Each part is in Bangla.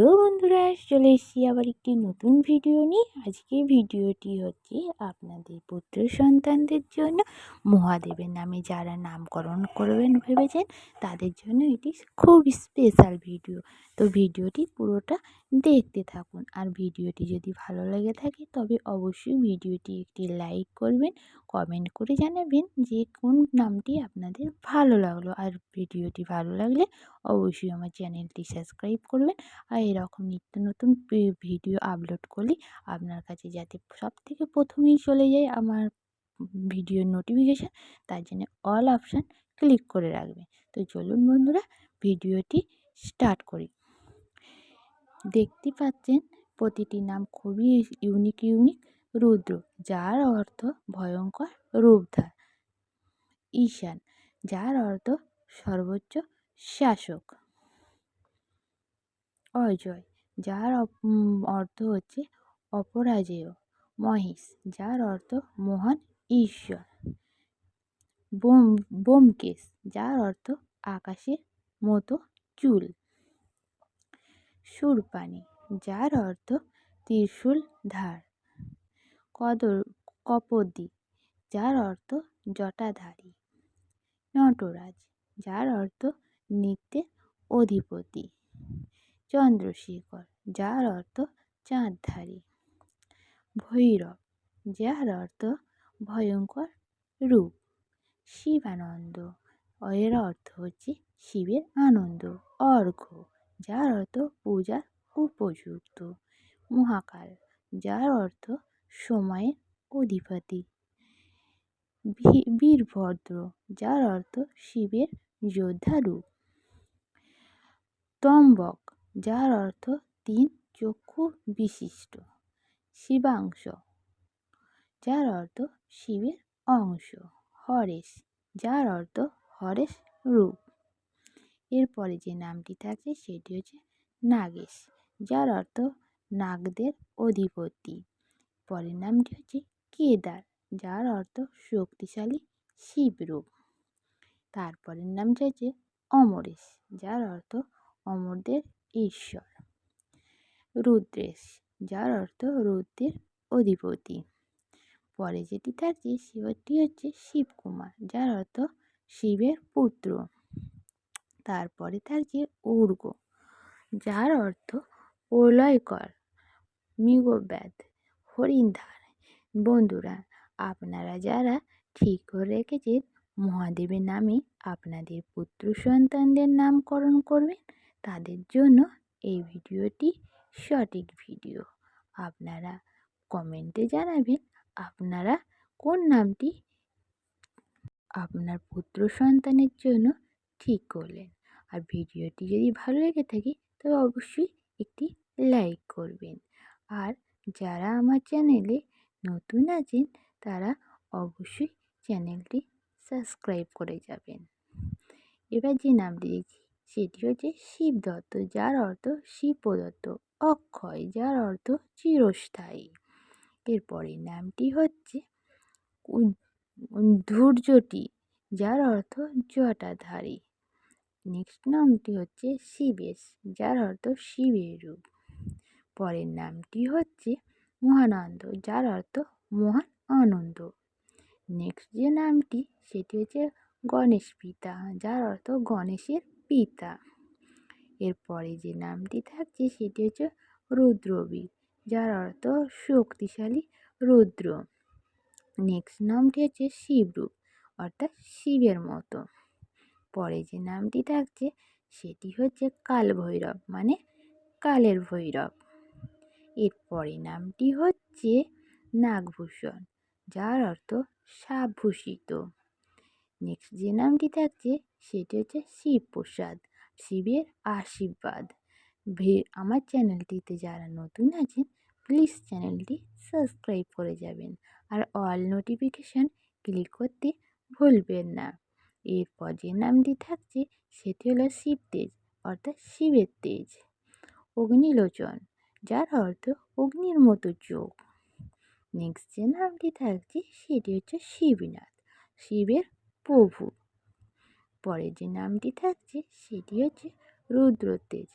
হ্যালো বন্ধুরা, চলে এসেছি আবার একটি নতুন ভিডিও নিয়ে। আজকে ভিডিওটি হচ্ছে আপনাদের পুত্র সন্তানদের জন্য মহাদেবের নামে যারা নামকরণ করবেন ভেবেছেন, তাদের জন্য এটি খুব স্পেশাল ভিডিও তো ভিডিওটি পুরোটা দেখতে থাকুন। আর ভিডিওটি যদি ভালো লেগে থাকে, তবে অবশ্যই ভিডিওটি একটি লাইক করবেন কমেন্ট করে জানাবেন যে কোন নামটি আপনাদের ভালো লাগল। আর ভিডিওটি ভালো লাগলে অবশ্যই আমার চ্যানেলটি সাবস্ক্রাইব করবেন। আর এরকম নিত্য নতুন ভিডিও আপলোড করলে আপনার কাছে যাতে সব থেকে প্রথমেই চলে যায় আমার ভিডিওর নোটিফিকেশান তার জন্য অল অপশান ক্লিক করে রাখবেন। তো চলুন বন্ধুরা, ভিডিওটি স্টার্ট করি। দেখতে পাচ্ছেন, প্রতিটি নাম খুবই ইউনিক ইউনিক রুদ্র, যার অর্থ ভয়ঙ্কর রূপধার। ঈশান, যার অর্থ সর্বোচ্চ শাসক। অজয়, যার অর্থ হচ্ছে অপরাজেয়। মহেশ, যার অর্থ মহান ঈশ্বর। বোম বোমকেশ যার অর্থ আকাশের মতো চুল। সুরপানি যার অর্থ ত্রিশূল ধার। কদর কপদি যার অর্থ জটাধারী। নটরাজ, যার অর্থ নৃত্যের অধিপতি। চন্দ্রশেখর, যার অর্থ চাঁদধারী। ভৈরব, যার অর্থ ভয়ঙ্কর রূপ। শিবানন্দ, এর অর্থ হচ্ছে শিবের আনন্দ। অর্ঘ্য, যার অর্থ পূজার উপযুক্ত। মহাকাল, যার অর্থ সময়ের অধিপতি। বীরভদ্র যার অর্থ শিবের যোদ্ধা রূপ। তম্বক, যার অর্থ তিন চক্ষু বিশিষ্ট। শিবাংশ, যার অর্থ শিবের অংশ। হরেশ, যার অর্থ হরেশ রূপ। এরপরে যে নামটি থাকে সেটি হচ্ছে নাগেশ, যার অর্থ নাগদের অধিপতি। পরের নামটি হচ্ছে কেদার, যার অর্থ শক্তিশালী শিবরূপ। তারপরের নামটি হচ্ছে অমরেশ, যার অর্থ অমরদের ঈশ্বর। রুদ্রেশ, যার অর্থ রুদ্রের অধিপতি। পরে যেটি থাকছে সেটি হচ্ছে শিবকুমার, যার অর্থ শিবের পুত্র। তারপরে থাকছে উর্গ যার অর্থ প্রলয়কর, মৃগব্যাধ। হরিণধার বন্ধুরা, আপনারা যারা ঠিক করে রেখেছেন, মহাদেবের নামে আপনাদের পুত্র সন্তানদের নামকরণ করবেন, তাদের জন্য এই ভিডিওটি সঠিক ভিডিও। আপনারা কমেন্টে জানাবেন, আপনারা কোন নামটি আপনার পুত্র সন্তানের জন্য ঠিক করলেন। আর ভিডিওটি যদি ভালো লেগে থাকে তবে অবশ্যই একটি লাইক করবেন। আর যারা আমার চ্যানেলে নতুন আছেন, তারা অবশ্যই চ্যানেলটি সাবস্ক্রাইব করে যাবেন। এবার যে নামটি দেখছি সেটি হচ্ছে শিব দত্ত, যার অর্থ শিব প্রদত্ত অক্ষয়, যার অর্থ চিরস্থায়ী। এরপরের নামটি হচ্ছে ধৈর্যটি যার অর্থ জটাধারী। নেক্সট নামটি হচ্ছে শিবেশ, যার অর্থ শিবের রূপ। পরের নামটি হচ্ছে মহানন্দ, যার অর্থ মহান আনন্দ। নেক্সট যে নামটি, সেটি হচ্ছে গণেশ পিতা, যার অর্থ গণেশের পিতা। এরপরে যে নামটি থাকছে, সেটি হচ্ছে রুদ্রবীর, যার অর্থ শক্তিশালী রুদ্র। নেক্সট নামটি হচ্ছে শিবরূপ, অর্থাৎ শিবের মতো। পরে যে নামটি থাকছে, সেটি হচ্ছে কাল ভৈরব মানে কালের ভৈরব। এরপরে নামটি হচ্ছে নাগভূষণ, যার অর্থ সাভূষিত। নেক্সট যে নামটি থাকছে, সেটি হচ্ছে শিবপ্রসাদ, শিবের আশীর্বাদ। আমার চ্যানেলটিতে যারা নতুন আছেন প্লিজ চ্যানেলটি সাবস্ক্রাইব করে যাবেন। আর অল নোটিফিকেশান ক্লিক করতে ভুলবেন না। এরপর যে নামটি থাকছে, সেটি হলো শিব তেজ, অর্থাৎ শিবের তেজ। অগ্নিলোচন যার অর্থ অগ্নির মতো চোখ নেক্সট যে নামটি থাকছে, সেটি হচ্ছে শিবনাথ, শিবের প্রভু। পরে যে নামটি থাকছে, সেটি হচ্ছে রুদ্রতেজ,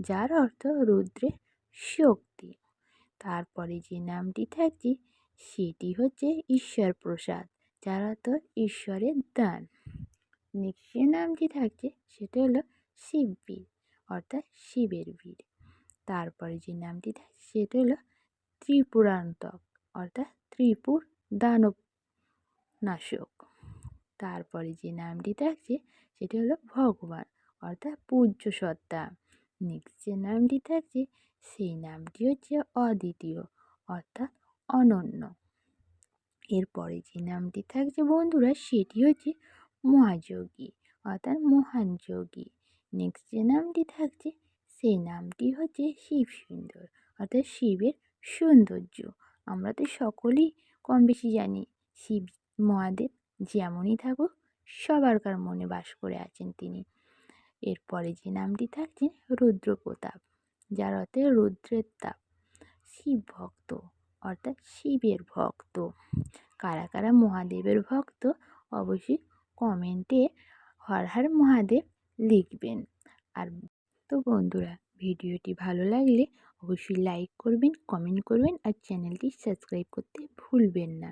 যার অর্থ রুদ্রের শক্তি। তারপরে যে নামটি থাকছে, সেটি হচ্ছে ঈশ্বর প্রসাদ যার অর্থ ঈশ্বরের দান। নেক্সট যে নামটি থাকছে, সেটা হলো শিববীর, অর্থাৎ শিবের বীর। তারপরে যে নামটি থাকছে সেটা হলো ত্রিপুরান্তক, অর্থাৎ ত্রিপুর দানব নাশক তারপরে যে নামটি থাকছে সেটা হলো ভগবান, অর্থাৎ পূজ্য সত্তা নেক্সট যে নামটি থাকছে সেই নামটি হচ্ছে অদ্বিতীয়, অর্থাৎ অনন্য। এরপরে যে নামটি থাকছে বন্ধুরা সেটি হচ্ছে মহাযোগী, অর্থাৎ মহান যোগী। নেক্সট যে নামটি থাকছে সেই নামটি হচ্ছে শিব সুন্দর, অর্থাৎ শিবের সৌন্দর্য। আমরা তো সকলেই কম বেশি জানি, শিব মহাদেব যেমনই থাকুক, সবারকার মনে বাস করে আছেন তিনি। এরপরে যে নামটি থাকছে, রুদ্রপ্রতাপ, যার অর্থে রুদ্রের তাপ। শিব ভক্ত, অর্থাৎ শিবের ভক্ত। কারা কারা মহাদেবের ভক্ত, অবশ্যই কমেন্টে হর হর মহাদেব লিখবেন। আর তো বন্ধুরা, ভিডিওটি ভালো লাগলে অবশ্যই লাইক করবেন কমেন্ট করবেন আর চ্যানেলটি সাবস্ক্রাইব করতে ভুলবেন না।